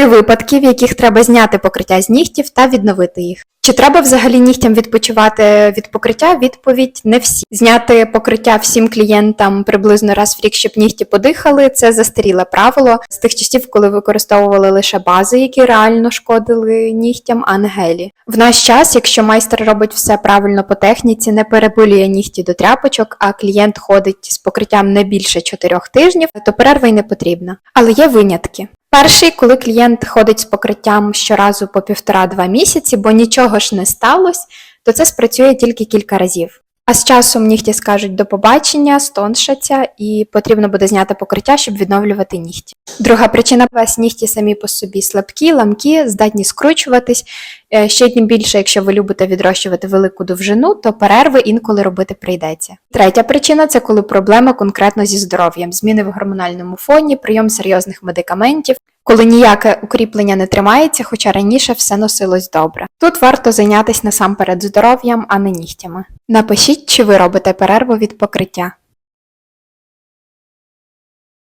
Три випадки, в яких треба зняти покриття з нігтів та відновити їх. Чи треба взагалі нігтям відпочивати від покриття? Відповідь не всі. Зняти покриття всім клієнтам приблизно раз в рік, щоб нігті подихали. Це застаріле правило з тих часів, коли використовували лише бази, які реально шкодили нігтям, а не гелі. В наш час, якщо майстер робить все правильно по техніці, не переболює нігті до тряпочок, а клієнт ходить з покриттям не більше 4 тижнів, то перерва й не потрібна. Але є винятки. Перший, коли клієнт ходить з покриттям щоразу по півтора-два місяці, бо нічого ж не сталося, то це спрацює тільки кілька разів. А з часом нігті скажуть до побачення, стоншаться, і потрібно буде зняти покриття, щоб відновлювати нігті. Друга причина вас нігті самі по собі слабкі, ламкі, здатні скручуватись. Е, Ще тим більше, якщо ви любите відрощувати велику довжину, то перерви інколи робити прийдеться. Третя причина це коли проблема конкретно зі здоров'ям, зміни в гормональному фоні, прийом серйозних медикаментів, коли ніяке укріплення не тримається, хоча раніше все носилось добре. Тут варто зайнятися насамперед здоров'ям, а не нігтями. Напишіть, чи ви робите перерву від покриття.